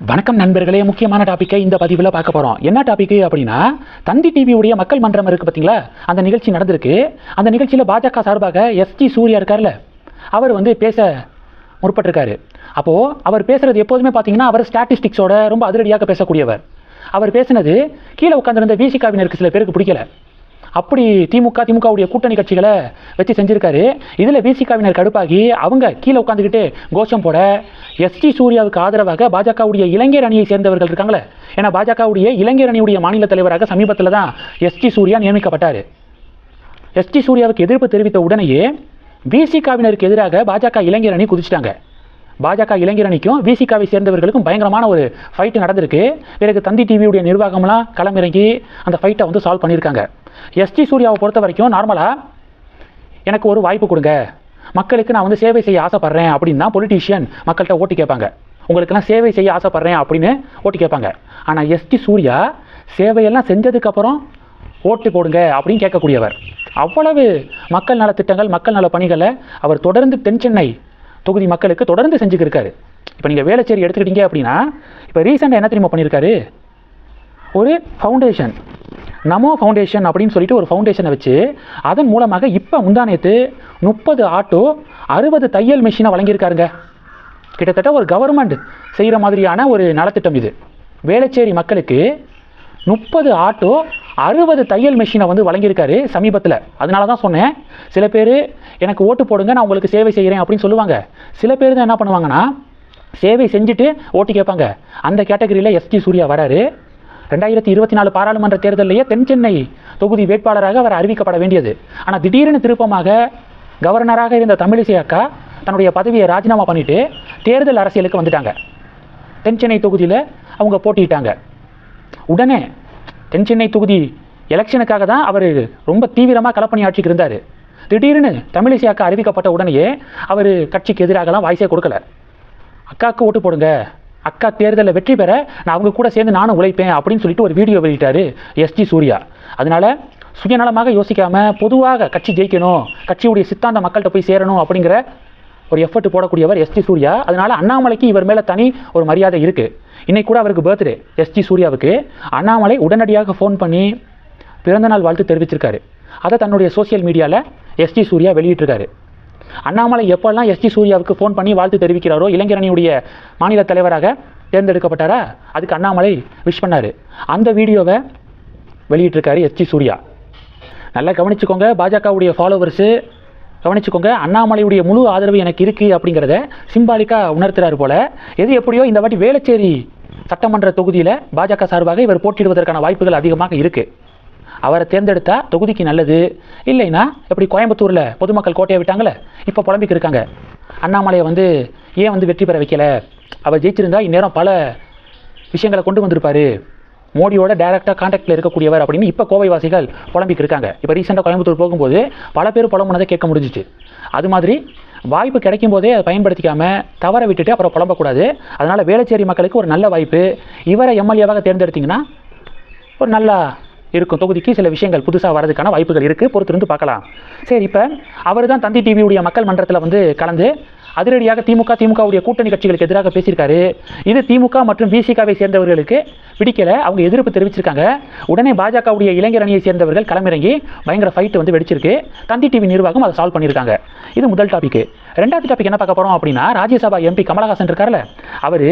வணக்கம் நண்பர்களே முக்கியமான டாப்பிக்கை இந்த பதிவில் பார்க்க போகிறோம் என்ன டாப்பிக்கு அப்படின்னா தந்தி டிவியுடைய மக்கள் மன்றம் இருக்குது பார்த்தீங்களா அந்த நிகழ்ச்சி நடந்திருக்கு. அந்த நிகழ்ச்சியில் பாஜக சார்பாக எஸ்ஜி சூர்யா இருக்கார்ல அவர் வந்து பேச முற்பட்டிருக்காரு. அப்போது அவர் பேசுகிறது எப்போதுமே பார்த்தீங்கன்னா அவர் ஸ்டாட்டிஸ்டிக்ஸோட ரொம்ப அதிரடியாக பேசக்கூடியவர். அவர் பேசினது கீழே உட்காந்துருந்த விசிகாவினருக்கு சில பேருக்கு பிடிக்கல. அப்படி திமுக திமுகவுடைய கூட்டணி கட்சிகளை வச்சு செஞ்சிருக்காரு. இதில் விசிகாவினர் கடுப்பாகி அவங்க கீழே உட்காந்துக்கிட்டு கோஷம் போட எஸ்டி சூர்யாவுக்கு ஆதரவாக பாஜகவுடைய இளைஞர் அணியை சேர்ந்தவர்கள் இருக்காங்களே. ஏன்னா பாஜகவுடைய இளைஞர் அணியுடைய மாநில தலைவராக சமீபத்தில் தான் எஸ்டி சூர்யா நியமிக்கப்பட்டார். எஸ்டி சூர்யாவுக்கு எதிர்ப்பு தெரிவித்த உடனேயே விசிகாவினருக்கு எதிராக பாஜக இளைஞர் அணி குதிச்சிட்டாங்க. பாஜக இளைஞர் அணிக்கும் விசிகாவை சேர்ந்தவர்களுக்கும் பயங்கரமான ஒரு ஃபைட்டு நடந்திருக்கு. பிறகு தந்தி டிவியுடைய நிர்வாகம்லாம் களமிறங்கி அந்த ஃபைட்டை வந்து சால்வ் பண்ணியிருக்காங்க. எஸ்டி சூர்யாவை பொறுத்த வரைக்கும் நார்மலாக எனக்கு ஒரு வாய்ப்பு கொடுங்க. மக்களுக்கு நான் வந்து சேவை செய்ய ஆசைப்பட்றேன் அப்படின்னு தான் பொலிட்டீஷியன் மக்கள்கிட்ட ஓட்டு கேட்பாங்க. உங்களுக்கெல்லாம் சேவை செய்ய ஆசைப்பட்றேன் அப்படின்னு ஓட்டு கேட்பாங்க. ஆனால் எஸ்டி சூர்யா சேவையெல்லாம் செஞ்சதுக்கப்புறம் ஓட்டு போடுங்க அப்படின்னு கேட்கக்கூடியவர். அவ்வளவு மக்கள் நலத்திட்டங்கள் மக்கள் நல பணிகளை அவர் தொடர்ந்து தென் சென்னை தொகுதி மக்களுக்கு தொடர்ந்து செஞ்சுக்கிட்டு இருக்காரு. இப்போ நீங்கள் வேலைச்சேரி எடுத்துக்கிட்டீங்க அப்படின்னா இப்போ ரீசெண்டாக என்ன தெரியுமா பண்ணியிருக்காரு ஒரு ஃபவுண்டேஷன் நமோ ஃபவுண்டேஷன் அப்படின்னு சொல்லிட்டு ஒரு ஃபவுண்டேஷனை வச்சு அதன் மூலமாக இப்போ முந்தானேத்து முப்பது ஆட்டோ அறுபது தையல் மிஷினை வழங்கியிருக்காருங்க. கிட்டத்தட்ட ஒரு கவர்மெண்ட் செய்கிற மாதிரியான ஒரு நலத்திட்டம் இது. வேளச்சேரி மக்களுக்கு முப்பது ஆட்டோ அறுபது தையல் மிஷினை வந்து வழங்கியிருக்காரு சமீபத்தில். அதனால தான் சொன்னேன். சில பேர் எனக்கு ஓட்டு போடுங்க நான் உங்களுக்கு சேவை செய்கிறேன் அப்படின்னு சொல்லுவாங்க. சில பேர் தான் என்ன பண்ணுவாங்கன்னா சேவை செஞ்சுட்டு ஓட்டு கேட்பாங்க. அந்த கேட்டகரியில் எஸ்டி சூர்யா வராரு. ரெண்டாயிரத்தி இருபத்தி நாலு பாராளுமன்ற தேர்தலிலேயே தென் சென்னை தொகுதி வேட்பாளராக அவர் அறிவிக்கப்பட வேண்டியது. ஆனால் திடீரென திருப்பமாக கவர்னராக இருந்த தமிழிசை அக்கா தன்னுடைய பதவியை ராஜினாமா பண்ணிவிட்டு தேர்தல் அரசியலுக்கு வந்துட்டாங்க. தென் சென்னை தொகுதியில் அவங்க போட்டியிட்டாங்க. உடனே தென் சென்னை தொகுதி எலெக்ஷனுக்காக தான் அவர் ரொம்ப தீவிரமாக களப்பணியாற்றிக்கு இருந்தார். திடீர்னு தமிழிசை அக்கா அறிவிக்கப்பட்ட உடனேயே அவர் கட்சிக்கு எதிராகலாம் வாய்ஸே கொடுக்கல. அக்காவுக்கு ஓட்டு போடுங்க அக்கா தேர்தலில் வெற்றி பெற நான் அவங்க கூட சேர்ந்து நானும் உழைப்பேன் அப்படின்னு சொல்லிட்டு ஒரு வீடியோ வெளியிட்டாரு எஸ்ஜி சூர்யா. அதனால சுயநலமாக யோசிக்காம பொதுவாக கட்சி ஜெயிக்கணும் கட்சியுடைய சித்தாந்த மக்கள்கிட்ட போய் சேரணும் அப்படிங்கிற ஒரு எஃபர்ட் போடக்கூடியவர் எஸ்டி சூர்யா. அதனால அண்ணாமலைக்கு இவர் மேலே தனி ஒரு மரியாதை இருக்குது இன்னைக்கு கூட அவருக்கு பர்த்டே எஸ்டி சூர்யாவுக்கு. அண்ணாமலை உடனடியாக ஃபோன் பண்ணி பிறந்தநாள் வாழ்த்து தெரிவிச்சிருக்காரு. அதை தன்னுடைய சோஷியல் மீடியாவில் எஸ்டி சூர்யா வெளியிட்டிருக்காரு. அண்ணாமலை எப்போல்லாம் எஸ்டி சூர்யாவுக்கு ஃபோன் பண்ணி வாழ்த்து தெரிவிக்கிறாரோ இளைஞரணியுடைய மாநில தலைவராக தேர்ந்தெடுக்கப்பட்டாரா? அதுக்கு அண்ணாமலை விஷ் பண்ணார். அந்த வீடியோவை வெளியிட்டிருக்காரு எஸ்டி சூர்யா. நல்லா கவனிச்சுக்கோங்க பாஜகவுடைய ஃபாலோவர்ஸு கவனிச்சுக்கோங்க அண்ணாமலையுடைய முழு ஆதரவு எனக்கு இருக்குது அப்படிங்கிறத சிம்பாலிக்காக உணர்த்துறாரு போல. எது எப்படியோ இந்த வாட்டி வேளச்சேரி சட்டமன்ற தொகுதியில் பாஜக சார்பாக இவர் போட்டியிடுவதற்கான வாய்ப்புகள் அதிகமாக இருக்குது அவரை தேர்ந்தெடுத்தா தொகுதிக்கு நல்லது. இல்லைன்னா எப்படி கோயம்புத்தூரில் பொதுமக்கள் கோட்டையை விட்டாங்களே இப்போ புலம்பிக்கு இருக்காங்க. அண்ணாமலையை வந்து ஏன் வந்து வெற்றி பெற வைக்கல? அவர் ஜெயிச்சிருந்தா இந்நேரம் பல விஷயங்களை கொண்டு வந்திருப்பார். மோடியோட டைரக்டாக காண்டாக்டில் இருக்கக்கூடியவர் அப்படின்னு இப்போ கோவைவாசிகள் புலம்பிக்கு இருக்காங்க. இப்போ ரீசெண்டாக கோயம்புத்தூர் போகும்போது பல பேர் புலம்புனதை கேட்க முடிஞ்சிச்சு. அது மாதிரி வாய்ப்பு கிடைக்கும் போதே அதை பயன்படுத்திக்காமல் தவற விட்டுட்டு அப்புறம் புலம்பக்கூடாது. அதனால் வேளச்சேரி மக்களுக்கு ஒரு நல்ல வாய்ப்பு. இவரை எம்எல்ஏவாக தேர்ந்தெடுத்தீங்கன்னா ஒரு நல்லா இருக்கும். தொகுதிக்கு சில விஷயங்கள் புதுசாக வரதுக்கான வாய்ப்புகள் இருக்குது பொறுத்திருந்து பார்க்கலாம். சரி இப்போ அவர் தான் தந்தி டிவியுடைய மக்கள் மன்றத்தில் வந்து கலந்து அதிரடியாக திமுக திமுகவுடைய கூட்டணி கட்சிகளுக்கு எதிராக பேசியிருக்காரு. இது திமுக மற்றும் விசிகாவை சேர்ந்தவர்களுக்கு பிடிக்கலை. அவங்க எதிர்ப்பு தெரிவிச்சிருக்காங்க. உடனே பாஜகவுடைய இளைஞர் அணியை சேர்ந்தவர்கள் களமிறங்கி பயங்கர ஃபைட் வந்து வெடிச்சிருக்கு. தந்தி டிவி நிர்வாகம் அதை சால்வ் பண்ணியிருக்காங்க. இது முதல் டாபிக் ரெண்டாவது டாபிக் என்ன பார்க்க போகிறோம் அப்படின்னா ராஜ்யசபா எம்பி கமலஹாசன் இருக்கார்ல. அவர்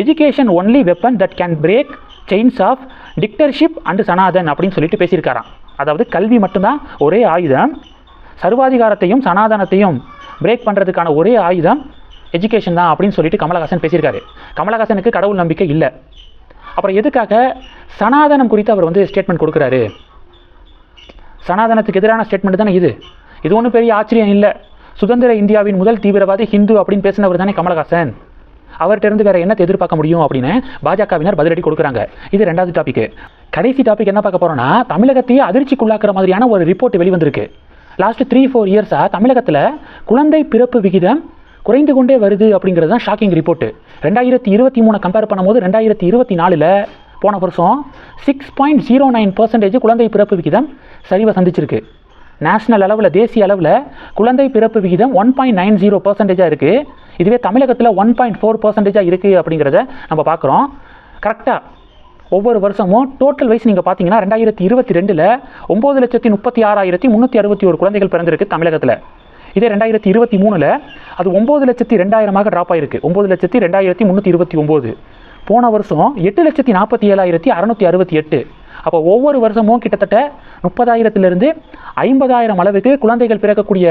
education only weapon that can break chains of dictatorship and Sanatan அப்படின்னு சொல்லிட்டு பேசியிருக்காராம். அதாவது கல்வி மட்டும்தான் ஒரே ஆயுதம். சர்வாதிகாரத்தையும் சனாதனத்தையும் பிரேக் பண்ணுறதுக்கான ஒரே ஆயுதம் எஜுகேஷன் தான் அப்படின்னு சொல்லிட்டு கமலஹாசன் பேசியிருக்காரு. கமலஹாசனுக்கு கடவுள் நம்பிக்கை இல்லை. அப்புறம் எதுக்காக சனாதனம் குறித்து அவர் வந்து ஸ்டேட்மெண்ட் கொடுக்குறாரு? சனாதனத்துக்கு எதிரான ஸ்டேட்மெண்ட் தானே இது. இது ஒன்றும் பெரிய ஆச்சரியம் இல்லை. சுதந்திர இந்தியாவின் முதல் தீவிரவாதி ஹிந்து அப்படின்னு பேசினவர் தானே கமலஹாசன். அவர்கிட்ட இருந்து வேறு என்ன எதிர்பார்க்க முடியும் அப்படின்னு பாஜகவினர் பதிலடி கொடுக்குறாங்க. இது ரெண்டாவது டாபிக் கடைசி டாபிக் என்ன பார்க்க போகிறோன்னா தமிழகத்தையே அதிர்ச்சிக்குள்ளாக்குற மாதிரியான ஒரு ரிப்போர்ட் வெளிவந்திருக்கு. லாஸ்ட் த்ரீ ஃபோர் இயர்ஸாக தமிழகத்தில் குழந்தை பிறப்பு விகிதம் குறைந்து கொண்டே வருது அப்படிங்கிறது தான் ஷாக்கிங் ரிப்போர்ட்டு ரெண்டாயிரத்தி இருபத்தி மூணு கம்பேர் பண்ணும்போது ரெண்டாயிரத்தி இருபத்தி நாலில் போன வருஷம் six point zero nine percentage குழந்தை பிறப்பு விகிதம் சரிவை சந்திச்சிருக்கு. நேஷனல் அளவில் தேசிய அளவில் குழந்தை பிறப்பு விகிதம் ஒன் பாயிண்ட் நைன் ஜீரோ பர்சன்டேஜாக இருக்குது இதுவே தமிழகத்தில் ஒன் பாயிண்ட் ஃபோர் பர்சன்டேஜாக இருக்குது அப்படிங்கிறத நம்ம பார்க்குறோம். கரெக்டாக ஒவ்வொரு வருஷமும் டோட்டல் வைஸ் நீங்கள் பார்த்தீங்கன்னா ரெண்டாயிரத்தி இருபத்தி ரெண்டில் ஒம்பது லட்சத்தி முப்பத்தி ஆறாயிரத்தி முந்நூற்றி அறுபத்தி ஒரு குழந்தைகள் பிறந்திருக்கு தமிழகத்தில். இதே ரெண்டாயிரத்தி இருபத்தி மூணில் அது ஒம்பது லட்சத்தி ரெண்டாயிரமாக ட்ராப் ஆயிருக்கு. ஒம்பது லட்சத்தி ரெண்டாயிரத்தி முந்நூற்றி இருபத்தி ஒம்பது. போன வருஷம் எட்டு லட்சத்தி நாற்பத்தி ஏழாயிரத்தி அறநூற்றி அறுபத்தி எட்டு. அப்போ ஒவ்வொரு வருஷமும் கிட்டத்தட்ட முப்பதாயிரத்துலேருந்து ஐம்பதாயிரம் அளவுக்கு குழந்தைகள் பிறக்கக்கூடிய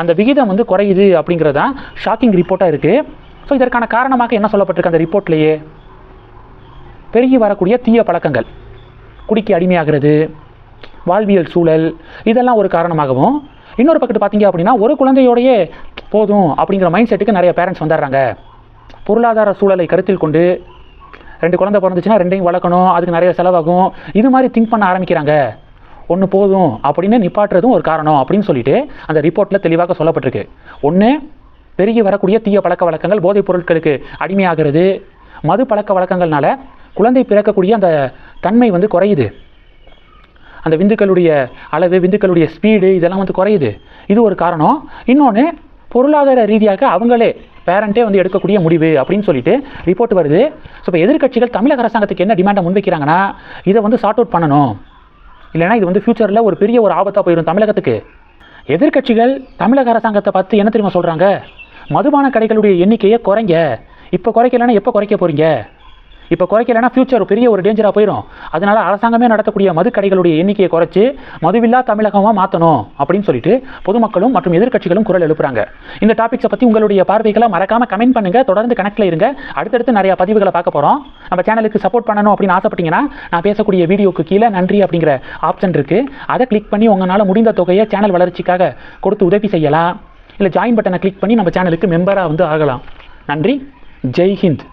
அந்த விகிதம் வந்து குறையுது அப்படிங்கிறது தான் ஷாக்கிங் ரிப்போர்ட்டாக இருக்குது ஸோ இதற்கான காரணமாக என்ன சொல்லப்பட்டிருக்கு அந்த ரிப்போர்ட்லேயே பெருகி வரக்கூடிய தீய பழக்கங்கள். குடிக்கு அடிமையாகிறது வாழ்வியல் சூழல் இதெல்லாம் ஒரு காரணமாகவும் இன்னொரு பக்கத்து பார்த்தீங்க அப்படின்னா ஒரு குழந்தையோடையே போதும் அப்படிங்கிற மைண்ட் செட்டுக்கு நிறைய பேரண்ட்ஸ் வந்துடுறாங்க. பொருளாதார சூழலை கருத்தில் கொண்டு ரெண்டு குழந்தை பிறந்துச்சுன்னா ரெண்டையும் வளர்க்கணும் அதுக்கு நிறைய செலவாகும். இது மாதிரி திங்க் பண்ண ஆரம்பிக்கிறாங்க. ஒன்று போதும் அப்படின்னு நிப்பாட்டுறதும் ஒரு காரணம் அப்படின்னு சொல்லிட்டு அந்த ரிப்போர்ட்டில் தெளிவாக சொல்லப்பட்டிருக்கு. ஒன்று பெருகி வரக்கூடிய தீய பழக்க வழக்கங்கள் போதைப் பொருட்களுக்கு அடிமையாகிறது. மது பழக்க வழக்கங்கள்னால குழந்தை பிறக்கக்கூடிய அந்த தன்மை வந்து குறையுது. அந்த விந்துக்களுடைய அளவு விந்துக்களுடைய ஸ்பீடு இதெல்லாம் வந்து குறையுது. இது ஒரு காரணம். இன்னொன்று பொருளாதார ரீதியாக அவங்களே பேரண்ட்டே வந்து எடுக்கக்கூடிய முடிவு அப்படின்னு சொல்லிட்டு ரிப்போர்ட் வருது. ஸோ இப்போ எதிர்கட்சிகள் தமிழக அரசாங்கத்துக்கு என்ன டிமாண்டை முன்வைக்கிறாங்கன்னா இதை வந்து சார்ட் அவுட் பண்ணணும். இல்லைனா இது வந்து ஃப்யூச்சரில் ஒரு பெரிய ஒரு ஆபத்தாக போயிடும் தமிழகத்துக்கு. எதிர்க்கட்சிகள் தமிழக அரசாங்கத்தை பார்த்து என்ன தெரியுமா சொல்கிறாங்க மதுபான கடைகளுடைய எண்ணிக்கையை குறைங்க. இப்போ குறைக்கலைன்னா எப்போ குறைக்க போகிறீங்க இப்போ குறைக்கலைன்னா ஃப்யூச்சர் பெரிய ஒரு டேஞ்சராக போயிடும் அதனால் அரசாங்கமே நடத்தக்கூடிய மது கடைகளுடைய எண்ணிக்கையை குறைச்சி மதுவில்லா தமிழகமாக மாற்றணும் அப்படின்னு சொல்லிட்டு பொதுமக்களும் மற்றும் எதிர்க்கட்சிகளும் குரல் எழுப்புறாங்க. இந்த டாபிக்ஸை பற்றி உங்களுடைய பார்வைகளை மறக்காமல் கமெண்ட் பண்ணுங்கள் தொடர்ந்து கனெக்டில் இருங்க. அடுத்தடுத்து நிறைய பதிவுகளை பார்க்க போகிறோம் நம்ம சேனலுக்கு சப்போர்ட் பண்ணணும் அப்படின்னு ஆசைப்பட்டீங்கன்னா நான் பேசக்கூடிய வீடியோக்கு கீழே நன்றி அப்படிங்கிற ஆப்ஷன் இருக்குது அதை கிளிக் பண்ணி உங்களால் முடிந்த தொகையை சேனல் வளர்ச்சிக்காக கொடுத்து உதவி செய்யலாம். இல்லை ஜாயின் பட்டனை கிளிக் பண்ணி நம்ம சேனலுக்கு மெம்பராக வந்து ஆகலாம். நன்றி. ஜெய்ஹிந்த்